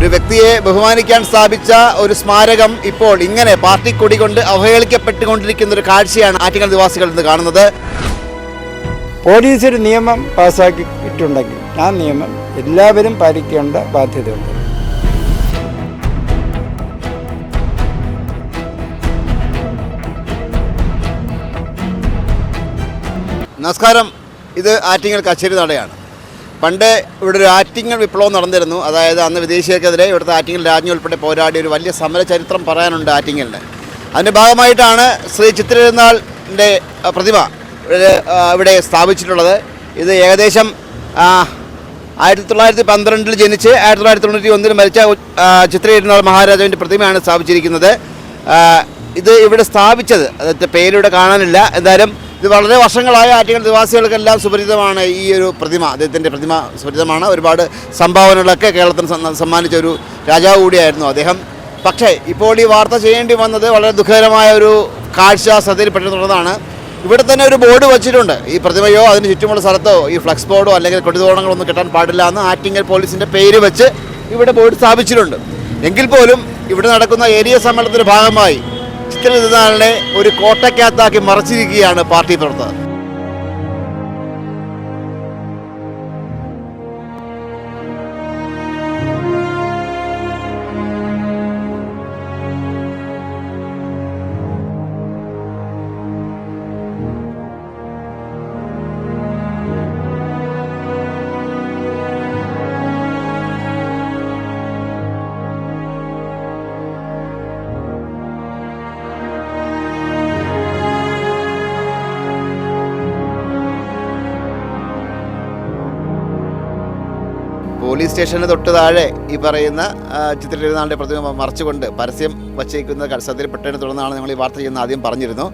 ഒരു വ്യക്തിയെ ബഹുമാനിക്കാൻ സ്ഥാപിച്ച ഒരു സ്മാരകം ഇപ്പോൾ ഇങ്ങനെ പാർട്ടി കൊടി കൊണ്ട് അവഹേളിക്കപ്പെട്ടുകൊണ്ടിരിക്കുന്ന ഒരു കാഴ്ചയാണ് ആറ്റിങ്ങൽ നിവാസികൾ ഇന്ന് കാണുന്നത്. പോലീസ് ഒരു നിയമം പാസ്സാക്കിയിട്ടുണ്ടെങ്കിൽ ആ നിയമം എല്ലാവരും പാലിക്കേണ്ട ബാധ്യതയുണ്ട്. നമസ്കാരം. ഇത് ആറ്റിങ്ങൽ കച്ചേരി നടയാണ്. പണ്ട് ഇവിടെ ഒരു ആറ്റിങ്ങൽ വിപ്ലവം നടന്നിരുന്നു. അതായത് അന്ന് വിദേശികൾക്കെതിരെ ഇവിടുത്തെ ആറ്റിങ്ങൽ രാജ്ഞി ഉൾപ്പെടെ പോരാടി ഒരു വലിയ സമര ചരിത്രം പറയാനുണ്ട് ആറ്റിങ്ങലിന്. അതിന്റെ ഭാഗമായിട്ടാണ് ശ്രീ ചിത്രതിരുനാളിന്റെ പ്രതിമ ഇവിടെ, സ്ഥാപിച്ചിട്ടുള്ളത്. ഇത് ഏകദേശം ആയിരത്തി തൊള്ളായിരത്തി പന്ത്രണ്ടിൽ ജനിച്ച് ആയിരത്തി തൊള്ളായിരത്തി തൊണ്ണൂറ്റി ഒന്നിൽ മരിച്ച ചിത്രയിരുന്നാൾ മഹാരാജാവിന്റെ പ്രതിമയാണ് സ്ഥാപിച്ചിരിക്കുന്നത്. ഇത് ഇവിടെ സ്ഥാപിച്ചത്. അതായത് പേരിവിടെ കാണാനില്ല. എന്തായാലും ഇത് വളരെ വർഷങ്ങളായ ആറ്റുകൾ നിവാസികൾക്കെല്ലാം സുപരിചിതമാണ് ഈ ഒരു പ്രതിമ. അദ്ദേഹത്തിന്റെ പ്രതിമ സുപരിചിതമാണ്. ഒരുപാട് സംഭാവനകളൊക്കെ കേരളത്തിന് സമ്മാനിച്ച ഒരു രാജാവ് കൂടിയായിരുന്നു അദ്ദേഹം. പക്ഷേ ഇപ്പോൾ ഈ വാർത്ത ചെയ്യേണ്ടി വന്നത് വളരെ ദുഃഖകരമായ ഒരു കാഴ്ച ശ്രദ്ധയിൽപ്പെട്ടിട്ടുള്ളതാണ്. ഇവിടെ തന്നെ ഒരു ബോർഡ് വച്ചിട്ടുണ്ട്. ഈ പ്രതിമയോ അതിന് ചുറ്റുമുള്ള സ്ഥലത്തോ ഈ ഫ്ലക്സ് ബോർഡോ അല്ലെങ്കിൽ കൊടുതോണങ്ങളൊന്നും ഒന്നും കിട്ടാൻ പാടില്ല എന്ന് ആറ്റിങ്ങൽ പോലീസിന്റെ പേര് വെച്ച് ഇവിടെ ബോർഡ് സ്ഥാപിച്ചിട്ടുണ്ട്. എങ്കിൽ പോലും ഇവിടെ നടക്കുന്ന ഏരിയ സമ്മേളനത്തിന്റെ ഭാഗമായി ചിത്രനാളിനെ ഒരു കോട്ടയ്ക്കകത്താക്കി മറച്ചിരിക്കുകയാണ് പാർട്ടി പ്രവർത്തകർ. പോലീസ് സ്റ്റേഷന് തൊട്ട് താഴെ ഈ പറയുന്ന ആ, ചിത്രതിരുനാളിന്റെ പ്രതിമ മറച്ചുകൊണ്ട് പരസ്യം വച്ചേക്കുന്ന ശ്രദ്ധയിൽപ്പെട്ടതിനെ തുടർന്നാണ് ഞങ്ങൾ ഈ വാർത്ത ചെയ്യുന്ന ആദ്യം പറഞ്ഞിരുന്നു.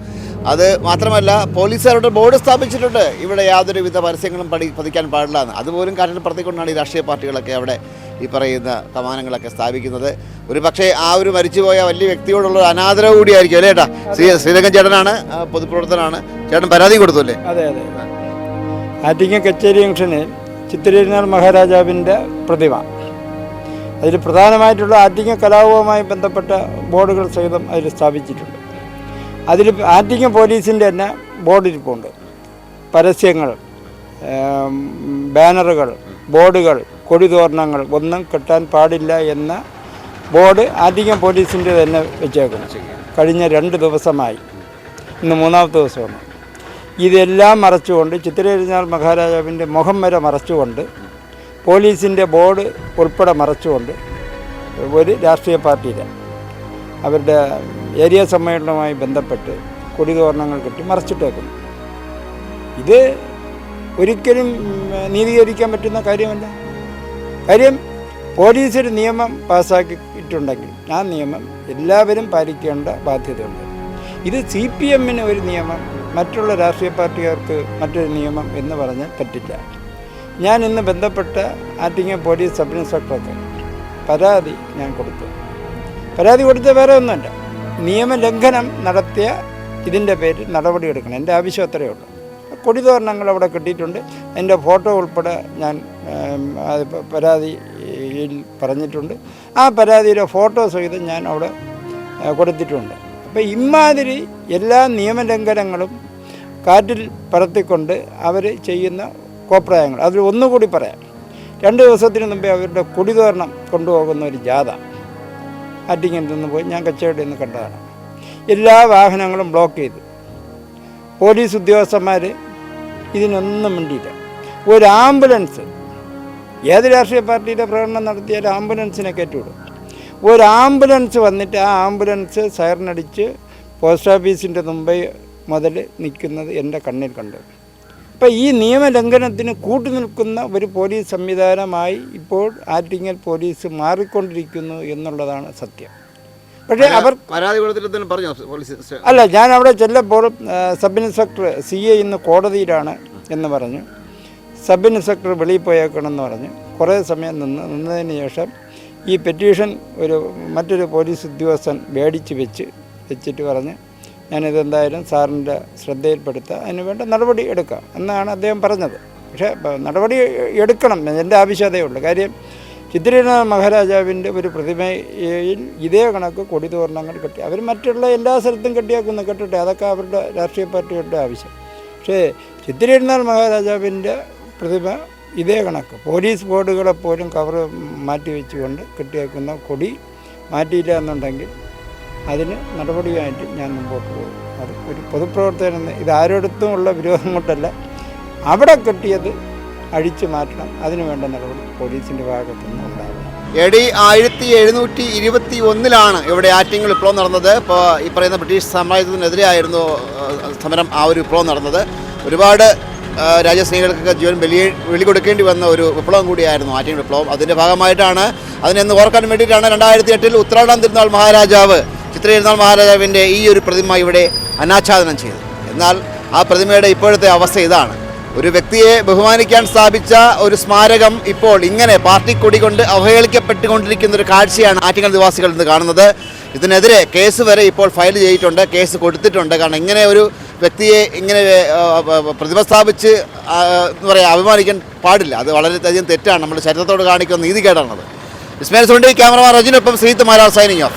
അത് മാത്രമല്ല പോലീസുകാരുടെ ബോർഡ് സ്ഥാപിച്ചിട്ടുണ്ട്. ഇവിടെ യാതൊരുവിധ പരസ്യങ്ങളും പടി പതിക്കാൻ പാടില്ല എന്ന് അതുപോലും കാറ്റിൽ പറത്തിക്കൊണ്ടാണ് ഈ രാഷ്ട്രീയ പാർട്ടികളൊക്കെ അവിടെ ഈ പറയുന്ന കമാനങ്ങളൊക്കെ സ്ഥാപിക്കുന്നത്. ഒരു പക്ഷേ ആ ഒരു മരിച്ചുപോയ വലിയ വ്യക്തിയോടുള്ള ഒരു അനാദരവ് കൂടിയായിരിക്കും അല്ലേ ഏട്ടാ? ശ്രീ ശ്രീരംഗൻ ചേട്ടനാണ് പൊതുപ്രവർത്തനാണ് ചേട്ടൻ പരാതി കൊടുത്തു അല്ലേ അതെ. അതെ ആറ്റിങ്ങ കച്ചേരി ജംഗ്ഷനിൽ ചിത്തിരനാൾ മഹാരാജാവിന്റെ പ്രതിമ. അതിൽ പ്രധാനമായിട്ടുള്ള ആറ്റിങ്ങ കലാപവുമായി ബന്ധപ്പെട്ട ബോർഡുകൾ സഹിതം അതിൽ സ്ഥാപിച്ചിട്ടുണ്ട്. അതിൽ ആറ്റിങ്ങ പോലീസിന്റെ തന്നെ ബോർഡിരിപ്പുണ്ട്. പരസ്യങ്ങൾ ബാനറുകൾ ബോർഡുകൾ കൊടിതോരണങ്ങൾ ഒന്നും കിട്ടാൻ പാടില്ല എന്ന ബോർഡ് ആറ്റിങ്ങ പോലീസിന്റെ തന്നെ വെച്ചേക്കുന്നു. കഴിഞ്ഞ രണ്ട് ദിവസമായി. ഇന്ന് മൂന്നാമത്തെ ദിവസമാണ്. ഇതെല്ലാം മറച്ചുകൊണ്ട് ചിത്രരിഞ്ഞാൽ മഹാരാജാവിന്റെ മുഖം വരെ മറച്ചുകൊണ്ട് പോലീസിന്റെ ബോർഡ് ഉൾപ്പെടെ മറച്ചുകൊണ്ട് ഒരു രാഷ്ട്രീയ പാർട്ടിയിൽ അവരുടെ ഏരിയ സമ്മേളനവുമായി ബന്ധപ്പെട്ട് കൊടിതോരണങ്ങൾ കെട്ടി മറച്ചിട്ടേക്കുന്നു. ഇത് ഒരിക്കലും നീതീകരിക്കാൻ പറ്റുന്ന കാര്യമല്ല. കാര്യം പോലീസ് ഒരു നിയമം പാസ്സാക്കിയിട്ടുണ്ടെങ്കിൽ ആ നിയമം എല്ലാവരും പാലിക്കേണ്ട ബാധ്യതയുണ്ട്. ഇത് സി പി എമ്മിന് ഒരു നിയമം മറ്റുള്ള രാഷ്ട്രീയ പാർട്ടിക്കാർക്ക് മറ്റൊരു നിയമം എന്ന് പറഞ്ഞാൽ പറ്റില്ല. ഞാൻ ഇന്ന് ബന്ധപ്പെട്ട ആറ്റിങ്ങ പോലീസ് സബ് ഇൻസ്പെക്ടർക്ക് പരാതി ഞാൻ കൊടുത്തു. പരാതി കൊടുത്ത വേറെ ഒന്നുമല്ല. നിയമലംഘനം നടത്തിയ ഇതിന്റെ പേരിൽ നടപടിയെടുക്കണം. എന്റെ ആവശ്യം അത്രയേ ഉള്ളൂ. കൊടിതോരണങ്ങൾ അവിടെ കിട്ടിയിട്ടുണ്ട്. എന്റെ ഫോട്ടോ ഉൾപ്പെടെ ഞാൻ പരാതിയിൽ പറഞ്ഞിട്ടുണ്ട്. ആ പരാതിയിലെ ഫോട്ടോ സഹിതം ഞാൻ അവിടെ കൊടുത്തിട്ടുണ്ട്. അപ്പോൾ ഇമാതിരി എല്ലാ നിയമലംഘനങ്ങളും കാറ്റിൽ പറത്തിക്കൊണ്ട് അവർ ചെയ്യുന്ന കോപ്രായങ്ങൾ. അതിൽ ഒന്നുകൂടി പറയാം. രണ്ട് ദിവസത്തിന് മുമ്പേ അവരുടെ കുടിതോരണം കൊണ്ടുപോകുന്ന ഒരു ജാഥ ആറ്റിങ്ങിൽ നിന്ന് പോയി ഞാൻ കച്ചവടം നിന്ന് കണ്ടതാണ്. എല്ലാ വാഹനങ്ങളും ബ്ലോക്ക് ചെയ്തു. പോലീസ് ഉദ്യോഗസ്ഥന്മാർ ഇതിനൊന്നും മിണ്ടിയില്ല. ഒരു ആംബുലൻസ് ഏത് രാഷ്ട്രീയ പാർട്ടിയുടെ പ്രകടനം നടത്തിയാലും ആംബുലൻസിനെ കയറ്റിവിടും. ഒരു ആംബുലൻസ് വന്നിട്ട് ആ ആംബുലൻസ് സൈറനടിച്ച് പോസ്റ്റ് ഓഫീസിന്റെ മുമ്പേ മുതൽ നിൽക്കുന്നത് എന്റെ കണ്ണിൽ കണ്ടു. അപ്പം ഈ നിയമലംഘനത്തിന് കൂട്ടുനിൽക്കുന്ന ഒരു പോലീസ് സംവിധാനമായി ഇപ്പോൾ ആറ്റിങ്ങൽ പോലീസ് മാറിക്കൊണ്ടിരിക്കുന്നു എന്നുള്ളതാണ് സത്യം. പക്ഷേ അവർ പരാതി കൊടുത്തിട്ട് പറഞ്ഞു പോലീസ് അല്ല ഞാൻ അവിടെ ചെല്ലപ്പോൾ സബ് ഇൻസ്പെക്ടർ സി എ ഇന്ന് കോടതിയിലാണ് എന്ന് പറഞ്ഞു. സബ് ഇൻസ്പെക്ടർ വെളിയിൽ പോയേക്കണമെന്ന് പറഞ്ഞു. കുറേ സമയം നിന്ന് നിന്നതിന് ശേഷം ഈ പെറ്റീഷൻ ഒരു മറ്റൊരു പോലീസ് ഉദ്യോഗസ്ഥൻ മേടിച്ച് വെച്ച് വെച്ചിട്ട് പറഞ്ഞ്. ഞാനിതെന്തായാലും സാറിന്റെ ശ്രദ്ധയിൽപ്പെടുത്തുക അതിന് വേണ്ട നടപടി എടുക്കുക എന്നാണ് അദ്ദേഹം പറഞ്ഞത്. പക്ഷേ നടപടി എടുക്കണം എന്റെ ആവശ്യതയേ കാര്യം ചിത്രീനാഥ് മഹാരാജാവിന്റെ ഒരു പ്രതിമയിൽ ഇതേ കണക്ക് കൊടി തോരണങ്ങൾ കെട്ടി അവർ മറ്റുള്ള എല്ലാ സ്ഥലത്തും കെട്ടിയാക്കുന്നു. കെട്ടട്ടെ? അതൊക്കെ അവരുടെ രാഷ്ട്രീയ പാർട്ടികളുടെ ആവശ്യം. പക്ഷേ ചിത്തിരനാഥ മഹാരാജാവിന്റെ പ്രതിമ ഇതേ കണക്ക്. പോലീസ് ബോർഡുകളെപ്പോലും കവർ മാറ്റി വെച്ചുകൊണ്ട് കെട്ടിയാക്കുന്ന കൊടി മാറ്റിയില്ല എന്നുണ്ടെങ്കിൽ അതിന് നടപടിയായിട്ട് ഞാൻ മുമ്പോട്ട് പോകും. അത് ഒരു പൊതുപ്രവർത്തകൻ എന്ന ഇത് ആരോടത്തും ഉള്ള വിരോധം കൊണ്ടല്ല. അവിടെ കെട്ടിയത് അഴിച്ചു മാറ്റണം. അതിനു വേണ്ട നടപടി പോലീസിന്റെ ഭാഗത്തു നിന്ന് ഉണ്ടാകണം എ ഡി ആയിരത്തി എഴുന്നൂറ്റി ഇരുപത്തി ഒന്നിലാണ് ഇവിടെ ആറ്റിങ്ങൾ വിപ്ലവം നടന്നത്. ഇപ്പോൾ ഈ പറയുന്ന ബ്രിട്ടീഷ് സാമ്രാജ്യത്തിനെതിരെയായിരുന്നു സമരം ആ ഒരു വിപ്ലവം നടന്നത്. ഒരുപാട് രാജ്യസ്നേഹികൾക്കൊക്കെ ജീവൻ ബലി വെളി കൊടുക്കേണ്ടി വന്ന ഒരു വിപ്ലവം കൂടിയായിരുന്നു ആറ്റിങ്ങൾ വിപ്ലവം അതിന്റെ ഭാഗമായിട്ടാണ് അതിനെന്ന് ഓർക്കാൻ വേണ്ടിയിട്ടാണ് രണ്ടായിരത്തി എട്ടിൽ ഉത്രാടം തിരുനാൾ മഹാരാജാവ് ചിത്ര തിരുനാൾ മഹാരാജാവിന്റെ ഈ ഒരു പ്രതിമ ഇവിടെ അനാച്ഛാദനം ചെയ്തു. എന്നാൽ ആ പ്രതിമയുടെ ഇപ്പോഴത്തെ അവസ്ഥ ഇതാണ്. ഒരു വ്യക്തിയെ ബഹുമാനിക്കാൻ സ്ഥാപിച്ച ഒരു സ്മാരകം ഇപ്പോൾ ഇങ്ങനെ പാർട്ടി കൊടി കൊണ്ട് അവഹേളിക്കപ്പെട്ടുകൊണ്ടിരിക്കുന്ന ഒരു കാഴ്ചയാണ് ആറ്റിങ്ങൽ നിവാസികൾ ഇന്ന് കാണുന്നത്. ഇതിനെതിരെ കേസ് വരെ ഇപ്പോൾ ഫയൽ ചെയ്തിട്ടുണ്ട് കേസ് കൊടുത്തിട്ടുണ്ട്. കാരണം ഇങ്ങനെ ഒരു വ്യക്തിയെ ഇങ്ങനെ പ്രതിമ സ്ഥാപിച്ച് എന്ന് പറയുക അഭിമാനിക്കാൻ പാടില്ല. അത് വളരെയധികം തെറ്റാണ്. നമ്മുടെ ചരിത്രത്തോട് കാണിക്കുന്ന നീതികേടാണത്. ഇസ്മേൽ സുണ്ടി ക്യാമറമാൻ റജിനൊപ്പം ശ്രീത്ത് മാരാർ സൈനിങ് ഓഫ്.